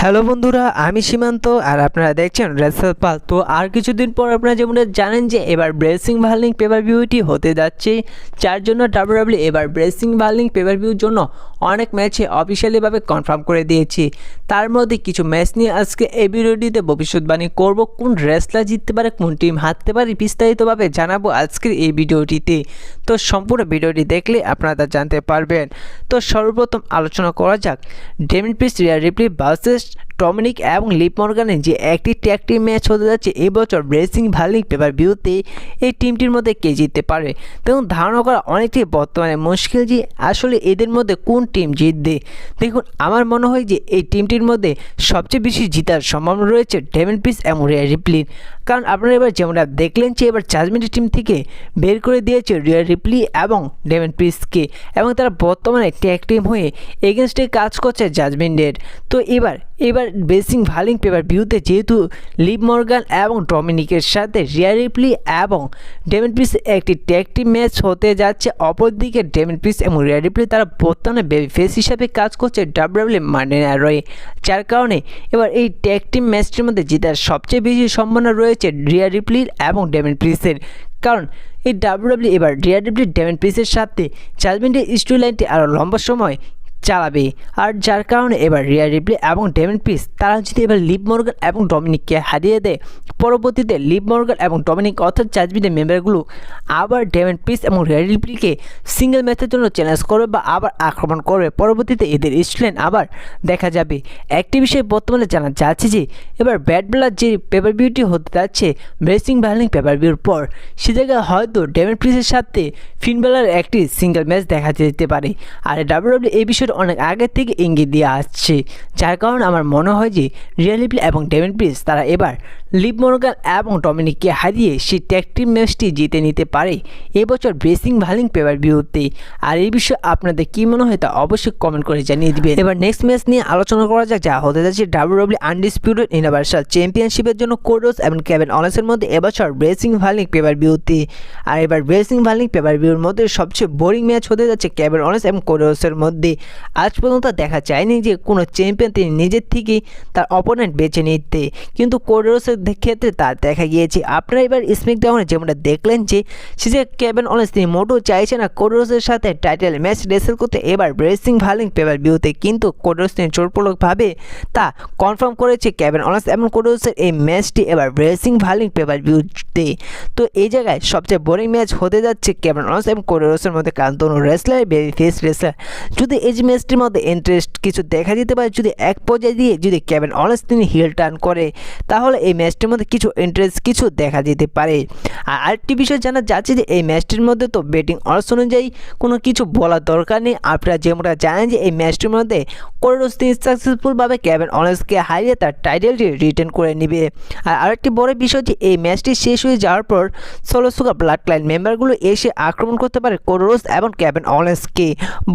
Hello বন্ধুরা, আমি সীমান্ত আর আপনারা দেখছেন রেসাল পাল তো আর কিছুদিন পর আপনারা যেমন জানেন যে এবার ব্রেসিং ভার্লিং পেপার ভিউটি হতে যাচ্ছে, যার জন্য ডাব্লিউডাব্লিউ এবার ব্রেসিং ভার্লিং পেপার ভিউর জন্য অনেক ম্যাচে অফিসিয়ালিভাবে কনফার্ম করে দিয়েছি। তার মধ্যে কিছু ম্যাচ নিয়ে আজকে এই ভিডিওটিতে ভবিষ্যৎবাণী করব, কোন রেসলার জিততে পারে, কোন টিম হারতে পারে, বিস্তারিতভাবে জানাব আজকের এই ভিডিওটিতে। তো সম্পূর্ণ ভিডিওটি দেখলে আপনারা জানতে পারবেন। তো সর্বপ্রথম আলোচনা করা যাক। Damian Priest Rhea Ripley versus just Dominik এবং লিপ মর্গানের যে একটি ট্যাগ টিম ম্যাচ হতে যাচ্ছে, এবছর ব্রেসিং ভার্লিং পেপার ভিউতে এই টিমটির মধ্যে কে জিততে পারে? দেখুন, ধারণা করা অনেকটাই বর্তমানে মুশকিল যে আসলে এদের মধ্যে কোন টিম জিতবে? দেখুন, আমার মনে হয় যে এই টিমটির মধ্যে সবচেয়ে বেশি জিতার সম্ভাবনা রয়েছে ডেমিন পিস এবং রিয়া রিপ্লির কারণ আপনারা এবার যেমনটা দেখলেন যে এবার জাজমেন্টের টিম থেকে বের করে দিয়েছে রিয়া রিপ্লি এবং ডেমিন পিসকে এবং তারা বর্তমানে ট্যাগ টিম হয়ে এগেনস্টে কাজ করছে জাজমেন্টের তো এবার এবার বেসিং ভালিং পেপার ভিউতে যেহেতু লিভ মর্গান এবং ডমিনিকের সাথে রিয়া রিপ্লি এবং ডেমিন পিস একটি ট্যাগ টিম ম্যাচ হতে যাচ্ছে, অপরদিকে ডেমিন পিস এবং রিয়া রিপ্লি তারা বর্তমানে বেবি ফেস হিসাবে কাজ করছে ডাব্লিউডাব্লিউ মান্ডে রয়ে। যার কারণে এবার এই ট্যাগ টিম ম্যাচটির মধ্যে জেতার সবচেয়ে বেশি সম্ভাবনা রয়েছে রিয়া রিপ্লির এবং ডেমিন পিসের। কারণ এই ডাব্লিউডাব্লিউ এবার রিয়া রিপ্লি ডেমিন পিসের সাথে জাজমেন্টের স্টোরি লাইনটি আরও লম্বা সময় চালাবে। আর যার কারণে এবার রিয়া রিপ্লি এবং ডেমিন পিস, তারা যদি এবার লিভ মর্গান এবং ডমিনিককে হারিয়ে দেয়, পরবর্তীতে লিপ মর্গান এবং ডমিনিক অর্থাৎ জাজমেন্টের মেম্বারগুলো আবার ডেমিন পিস এবং রিয়া রিপ্লিকে সিঙ্গেল ম্যাচের জন্য চ্যালেঞ্জ করবে বা আবার আক্রমণ করবে। পরবর্তীতে এদের স্টুডেন্ট আবার দেখা যাবে। একটি বিষয়ে বর্তমানে জানা যাচ্ছে যে, এবার ব্যাট বেলার যে পেপার বিউটি হতে যাচ্ছে ব্রেসিং ভার্লিং পেপার বিউর পর, সে জায়গায় হয়তো ডেমিন পিসের সাথে ফিনবেলার একটি সিঙ্গেল ম্যাচ দেখা যেতে পারে। আর ডাব্লিউডাব্লিউ এই বিষয়টা অনেক আগে থেকে ইঙ্গিত দিয়ে আসছে। যার কারণে আমার মনে হয় যে রিয়ালিপ্লি এবং ডেভিন প্রিস তারা এবার লিভ মর্গান এবং ডমিনিককে হারিয়ে সেই টিম ম্যাচটি জিতে নিতে পারে। এবছর ব্রেসিং ভালিং পেপার ভিউতে আর এই বিষয়ে আপনাদের কী মনে হয় তা অবশ্যই কমেন্ট করে জানিয়ে দিবেন। এবার নেক্সট ম্যাচ নিয়ে আলোচনা করা যাক, যা হতে যাচ্ছে ডাব্লিউডাব্লিউ আনডিসপিউটেড ইউনিভার্সাল চ্যাম্পিয়নশিপের জন্য কোডোস এবং ক্যাবেন অনেসের মধ্যে এবছর ব্রেসিং ভালিং পেপার ভিউতে আর এবার ব্রেসিং ভালিং পেপার ভিউর মধ্যে সবচেয়ে বোরিং ম্যাচ হতে যাচ্ছে ক্যাবেন অনেস এবং কোডোসের মধ্যে। আজ পর্যন্ত দেখা যায়নি যে কোনো চ্যাম্পিয়ন তিনি নিজের থেকেই তার অপোনেন্ট বেছে নিতে। কিন্তু কোডোসের ক্ষেত্রে তা দেখা গিয়েছে। আপনারা এবার স্মিক ডাউনে যেমনটা দেখলেন যে সে যে কেবেন অনেস তিনি মোটেও চাইছে না কোডোসের সাথে টাইটেল ম্যাচ রেসেল করতে। এবার ব্রেসিং ভালিং পেপার ভিউতে কিন্তু কোডোস তিনি চোটপলকভাবে তা কনফার্ম করেছে কেবেন অনেস এবং কোডোসের এই ম্যাচটি এবার ব্রেসিং ভালিং পেপার ভিউতে তো এই জায়গায় সবচেয়ে বোরিং ম্যাচ হতে যাচ্ছে কেবেন অনেস এবং কোডোসের মধ্যে কারণ কোনো রেসলার বেবি ফেস রেসলার যদি এই ম্যাচটির মধ্যে ইন্টারেস্ট কিছু দেখা যেতে পারে যদি এক পর্যায়ে দিয়ে যদি ক্যাবেন অনেস তিনি হিল টার্ন করে, তাহলে এই ম্যাচটির মধ্যে কিছু ইন্টারেস্ট কিছু দেখা যেতে পারে। আর আরেকটি বিষয় জানা যাচ্ছে যে এই ম্যাচটির মধ্যে তো ব্যাটিং অনার্স অনুযায়ী কোনো কিছু বলার দরকার নেই। আপনারা যেমনটা জানেন যে এই ম্যাচটির মধ্যে কোরোস তিনি সাকসেসফুলভাবে ক্যাবেন অনেসকে হারিয়ে তার টাইটেলটি রিটার্ন করে নেবে। আর আরেকটি বড় বিষয় যে এই ম্যাচটি শেষ হয়ে যাওয়ার পর ষোলো সুগা ব্লাড ক্লাইন মেম্বারগুলো এসে আক্রমণ করতে পারে কোরোস এবং ক্যাবেন অনেসকে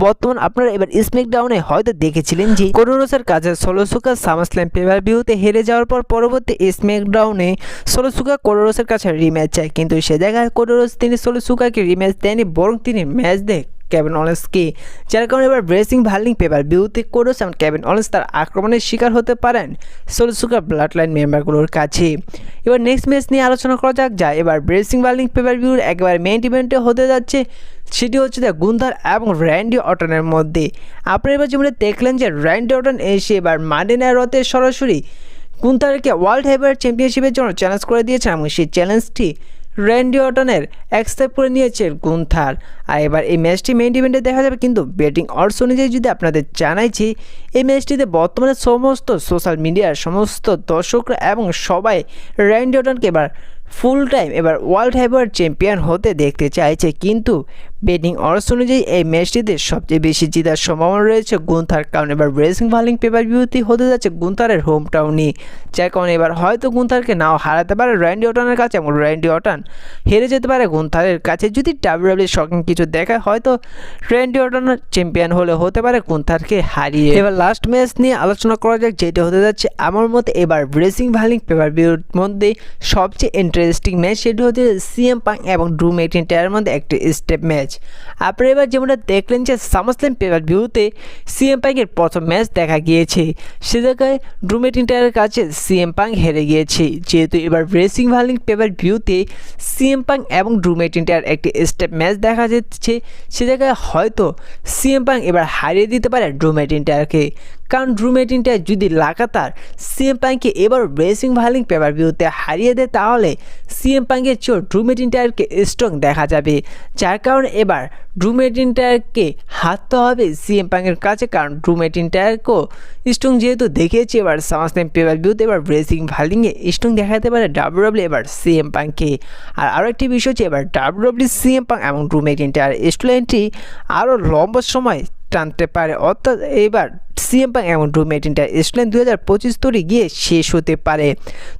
বর্তমান আপনারা এবার স্মেক ডাউনে হয়তো দেখেছিলেন যে কোরোরোসের কাছে সোলোসুকা সামাসল্যাম পেপার ভিউতে হেরে যাওয়ার পর পরবর্তী স্মেকডাউনে সোলোসুকা কোরোরোসের কাছে রিম্যাচ চায়। কিন্তু সে জায়গায় কোরোরোস তিনি সোলোসুকাকে রিম্যাচ দেয়নি বরং তিনি ম্যাচ দেয় ক্যাবেন অলেন্সকে যার কারণে এবার ব্রেসিং ভার্লিং পেপার বিউতে কোরোস এবং ক্যাবেন অলেন্স তার আক্রমণের শিকার হতে পারেন সোলসুকার ব্লাড লাইন মেম্বারগুলোর কাছে। এবার নেক্সট ম্যাচ নিয়ে আলোচনা করা যাক, যা এবার ব্রেসিং ভার্লিং পেপার ভিউর একেবারে মেইন ইভেন্টে হতে যাচ্ছে, সেটি হচ্ছে দ্য গুন্ধার এবং র্যান্ডি অটনের মধ্যে। আপনারা এবার যেমন দেখলেন যে র্যান্ডি অটন এসে এবার মার্ডিনা রথে সরাসরি গুন্থারকে ওয়ার্ল্ড হেভার চ্যাম্পিয়নশিপের জন্য চ্যালেঞ্জ করে দিয়েছেন, এবং সেই চ্যালেঞ্জটি র্যান্ডি অটনের অ্যাকসেপ্ট করে নিয়েছে গুন্থার। আর এবার এই ম্যাচটি মেইন ইভেন্টে দেখা যাবে, কিন্তু ব্যাটিং অর্ডস অনুযায়ী যদি আপনাদের জানাইছি, এই ম্যাচটিতে বর্তমানে সমস্ত সোশ্যাল মিডিয়ার সমস্ত দর্শকরা এবং সবাই র্যান্ডি অটনকে এবার ফুল টাইম এবার ওয়ার্ল্ড হেভার চ্যাম্পিয়ন হতে দেখতে চাইছে। কিন্তু বেটিং অর্স অনুযায়ী এই ম্যাচটিতে সবচেয়ে বেশি জেতার সম্ভাবনা রয়েছে গুন্থার। কারণ এবার রেসিং ভালিং পেপার ভিউতে হতে যাচ্ছে গুন্থারের হোম টাউনে যার কারণে এবার হয়তো গুন্থারকে নাও হারাতে পারে র্যান্ডি অটনের কাছে এবং র্যান্ডি অটন হেরে যেতে পারে গুন্থারের কাছে। যদি ডাব্লিউডাব্লিউ শকিং কিছু দেখায়, হয়তো র্যান্ডি অটন চ্যাম্পিয়ন হলে হতে পারে গুন্থারকে হারিয়ে। এবার লাস্ট ম্যাচ নিয়ে আলোচনা করা যাক, যেটা হতে যাচ্ছে আমার মতে এবার রেসিং ভালিং পেপার ভিউর মধ্যে সবচেয়ে ইন্টারেস্টিং ম্যাচ সেটি হচ্ছে সিএম পাং এবং ড্রু টায়ার মধ্যে একটি স্টেপ ম্যাচ আপনারা এবার যেমনটা দেখলেন যে সামসলেম পেপার ভিউতে সিএম পাংয়ের প্রথম ম্যাচ দেখা গিয়েছে। সে জায়গায় ড্রুমেট ইন্টারের কাছে সিএম পাং হেরে গিয়েছে। যেহেতু এবার রেসিং ভালিং পেপার ভিউতে সিএম পাং এবং ড্রুমেট ইন্টার একটি স্টেপ ম্যাচ দেখা যাচ্ছে। সে জায়গায় হয়তো সিএম পাং এবার হারিয়ে দিতে পারে ড্রুমেট মেকিনটায়ারকে কারণ ড্রু মেকিনটায়ার যদি লাগাতার সিএম পাংকে এবার ব্রেসিং ভার্লিং পেপার ভিউতে হারিয়ে দেয়, তাহলে সিএম পাংয়ের চোর ড্রু মেকিনটায়ারকে স্ট্রং দেখা যাবে। যার কারণে এবার ড্রু মেকিনটায়ারকে হারতে হবে সিএম পাংয়ের কাছে, কারণ ড্রু মেকিনটায়ারকেও স্ট্রং যেহেতু দেখিয়েছে, এবার সামাসলাম পেপার ভিউতে এবার ব্রেসিং ভার্লিংয়ে স্ট্রং দেখাতে পারে ডাব্লিউডাব্লিউ এবার সিএম পাংকে আর আরও একটি বিষয় হচ্ছে, এবার ডাব্লিউডাব্লিউ সিএম পাং এবং ড্রু মেকিনটায়ার স্টুডেন্টটি আরও লম্বা সময় টানতে পারে। অর্থাৎ এবার সিএম পাং এবং ড্রু মেটিনটা স্টুডেন্ট দু হাজার পঁচিশ তৈরি গিয়ে শেষ হতে পারে।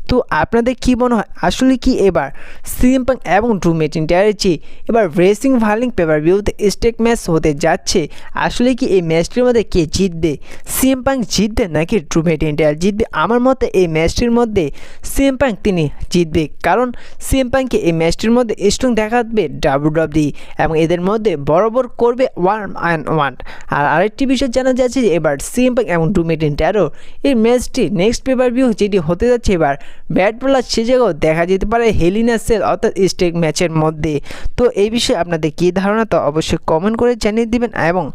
তো আপনাদের কি মনে হয়, আসলে কি এবার সিএম পাং এবং ড্রু মেটিনটারের চেয়ে এবার রেসিং ভার্লিং পেপার ভিউতে স্টেক ম্যাচ হতে যাচ্ছে? আসলে কি এই ম্যাচটির মধ্যে কে জিতবে? সিএম পাং জিতবে নাকি ড্রু মেটিনটার জিতবে আমার মতে এই ম্যাচটির মধ্যে সিএম পাং তিনি জিতবে। কারণ সিএম পাংকে এই ম্যাচটির মধ্যে স্ট্রং দেখাবে ডাব্লিউডাব্লিউ এবং এদের মধ্যে বরাবর করবে ওয়ান অ্যান্ড ওয়ান আর আরেকটি বিষয় জানা যাচ্ছে যে এবার সিএম পাং এবং ডুমেটিন ট্যারো এই ম্যাচটি নেক্সট পেপার ভিউ যেটি হতে যাচ্ছে এবার ব্যাট বলার সে জায়গাও দেখা যেতে পারে হেলিনা সেল অর্থাৎ স্টেক ম্যাচের মধ্যে। তো এই বিষয়ে আপনাদের কী ধারণা, তো অবশ্যই কমেন্ট করে জানিয়ে দিবেন। এবং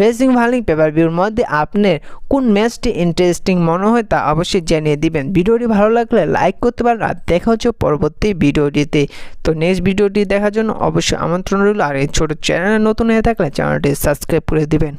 রেসিং ভার্লিং পেপার ভিউর মধ্যে আপনার কোন ম্যাচটি ইন্টারেস্টিং মনে হয়, তা অবশ্যই জানিয়ে দিবেন। ভিডিওটি ভালো লাগলে লাইক করতে পারেন, আর দেখা হচ্ছে পরবর্তী ভিডিওটিতে। তো নেক্সট ভিডিওটি দেখার জন্য অবশ্যই আমন্ত্রণ রইল, আর এই ছোটো চ্যানেলে নতুন হয়ে থাকলে চ্যানেলটি সাবস্ক্রাইব করে দিবেন।